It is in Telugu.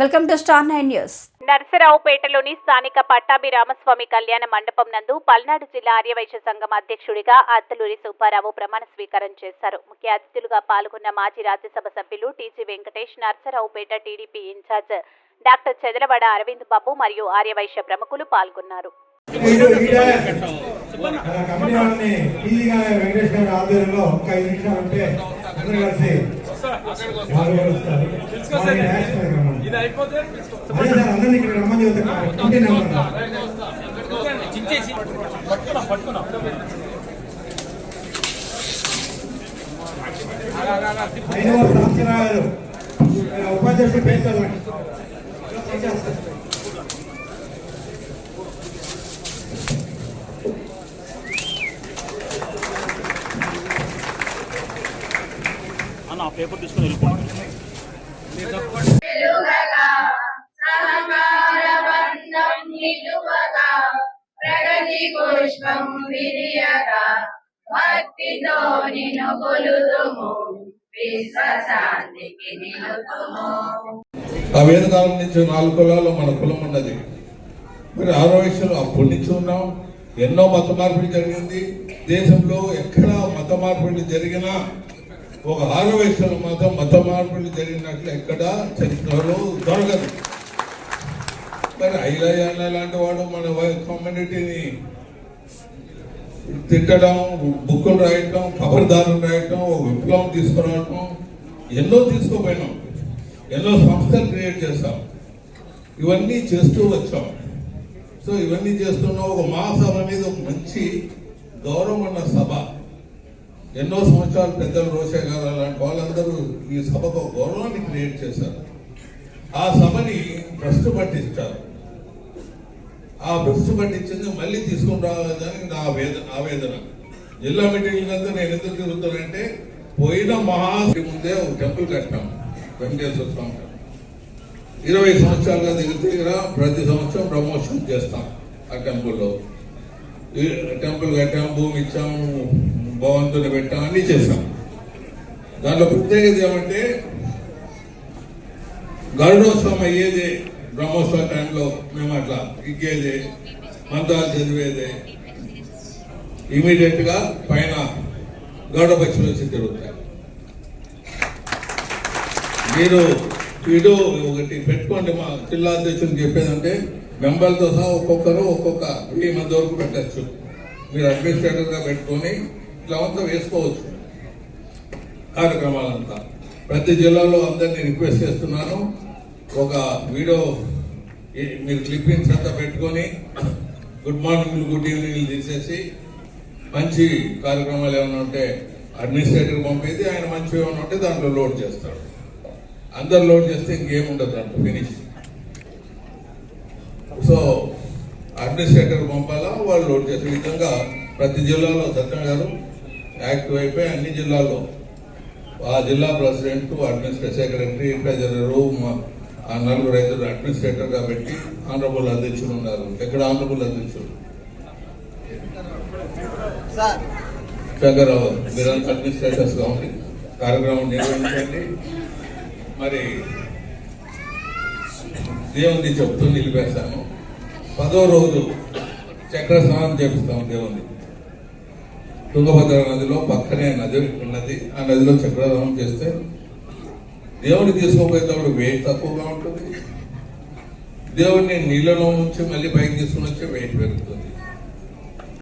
Welcome to star nine news. నరసరావుపేటలోని స్థానిక పట్టాభి రామస్వామి కళ్యాణ మండపం నందు పల్నాడు జిల్లా ఆర్యవైశ్య సంఘం అధ్యక్షుడిగా అత్తలూరి సుబ్బారావు ప్రమాణ స్వీకారం చేశారు. ముఖ్య అతిథులుగా పాల్గొన్న మాజీ రాజ్యసభ సభ్యులు TG Venkatesh Narasaraopet TDP incharge doctor Chedalavada Aravind Babu మరియు ఆర్యవైశ్య ప్రముఖులు పాల్గొన్నారు. కలిసి అందరినీ ఇక్కడ రమ్మని పట్టుకున్నా పట్టుకున్నా ఉపాధ్యక్షుడు పేరు చదవండి అన్న ఆ పేపర్ తీసుకుని వెళ్ళిపోండి. ప్రగతి పుష్పం విరియగా భక్తితో నిన్ను కొలుదుము విశ్వశాంతికి నిలుతుము ఆ వేదకాలం నుంచి నాలుగు కులాల్లో మన కులం ఉన్నది. మరి ఆరో వయసులో అప్పటి నుంచి ఉన్నాం. ఎన్నో మత మార్పిడి జరిగింది. దేశంలో ఎక్కడ మత మార్పిడి జరిగినా ఒక ఆరో వయసులో మాత్రం మత మార్పులు జరిగినట్లు ఎక్కడ చరిత్రలో దొరకదు. మరి ఐలయ్య లాంటి వాడు మన కమ్యూనిటీని తిట్టడం బుక్కులు రాయటం ఖబర్దారులు రాయటం ఒక విప్లవం తీసుకురావటం ఎన్నో తీసుకుపోయినాం. ఎన్నో సంస్థలు క్రియేట్ చేస్తాం ఇవన్నీ చేస్తూ వచ్చాం. సో ఇవన్నీ చేస్తున్న ఒక మహాసభ అనేది ఒక మంచి గౌరవం ఉన్న సభ. ఎన్నో సంవత్సరాలు పెద్దలు రోషే గారు అలాంటి వాళ్ళందరూ ఈ సభకు గౌరవాన్ని క్రియేట్ చేశారు. ఆ సభని ట్రస్ట్ పట్టించారు. ఆ భ్రష్టు పట్టించింది మళ్ళీ తీసుకుని రావాలని నా వేదన ఆవేదన. జిల్లా మీటింగ్ అంతా నేను ఎందుకు తిరుగుతానంటే పోయిన మహా ముందే ఒక టెంపుల్ కట్టాం వెంకటేశ్వర స్వామి ఇరవై సంవత్సరాలుగా దగ్గర దగ్గర ప్రతి సంవత్సరం ప్రమోషన్ చేస్తాం ఆ టెంపుల్లో. టెంపుల్ కట్టాం భూమి ఇచ్చాము భవంతుని పెట్టాం అన్ని చేస్తాం దాంట్లో ప్రత్యేకత ఏమంటే గరుడోత్సవం అయ్యేదే బ్రహ్మోత్సవ టైంలో మేము అట్లా ఇగ్గేది మంత్రాలు చదివేదే. ఇమీడియట్గా పైన గరుడ పక్షులు వచ్చి తిరుగుతాయి. మీరు వీడు ఒకటి పెట్టుకోండి మా జిల్లా అధ్యక్షుడు చెప్పేదంటే మెంబర్లతో సహా ఒక్కొక్కరు ఒక్కొక్క వెయ్యి మంది వరకు పెట్టచ్చు. మీరు అడ్మినిస్ట్రేటర్గా పెట్టుకొని ఇట్లా వేసుకోవచ్చు. కార్యక్రమాలంతా ప్రతి జిల్లాలో అందరినీ రిక్వెస్ట్ చేస్తున్నాను. ఒక వీడియో మీరు క్లిప్పింగ్స్ అంతా పెట్టుకొని గుడ్ మార్నింగ్ గుడ్ ఈవినింగ్ తీసేసి మంచి కార్యక్రమాలు ఏమైనా ఉంటే అడ్మినిస్ట్రేటర్ పంపేది ఆయన మంచి ఏమైనా ఉంటే దాంట్లో లోడ్ చేస్తాడు. అందరు లోడ్ చేస్తే ఇంకేం ఉండదు దాంట్లో ఫినిష్ సో అడ్మినిస్ట్రేటర్ పంపాలా వాళ్ళు లోడ్ చేసే విధంగా ప్రతి జిల్లాలో సత్యం గారు యాక్టివ్ అయిపోయి అన్ని జిల్లాల్లో. ఆ జిల్లా ప్రెసిడెంట్ అడ్మినిస్ట్రేటివ్ సెక్రటరీ ట్రెజరరు నలుగురు ఐదుగురు అడ్మినిస్ట్రేటర్గా పెట్టి ఆనరబుల్ అధ్యక్షులు ఉన్నారు. ఎక్కడ ఆనరబుల్ అధ్యక్షులు? శంకర్రావు మీరంతా అడ్మినిస్ట్రేటర్స్గా ఉండి కార్యక్రమం నిర్వహించండి. మరి దేవుని చెప్తూ నిలిపేస్తాను పదో రోజు చక్ర స్నానం చేపిస్తాం దేవుని తుంగభద్ర నదిలో పక్కనే నది ఉన్నది. ఆ నదిలో చక్రస్నానం చేస్తే దేవుడిని తీసుకుపోయేటప్పుడు వెయిట్ తక్కువగా ఉంటుంది. దేవుడిని నీళ్ళలో ఉంచి మళ్ళీ పైకి తీసుకుని వచ్చి వెయిట్ పెరుగుతుంది.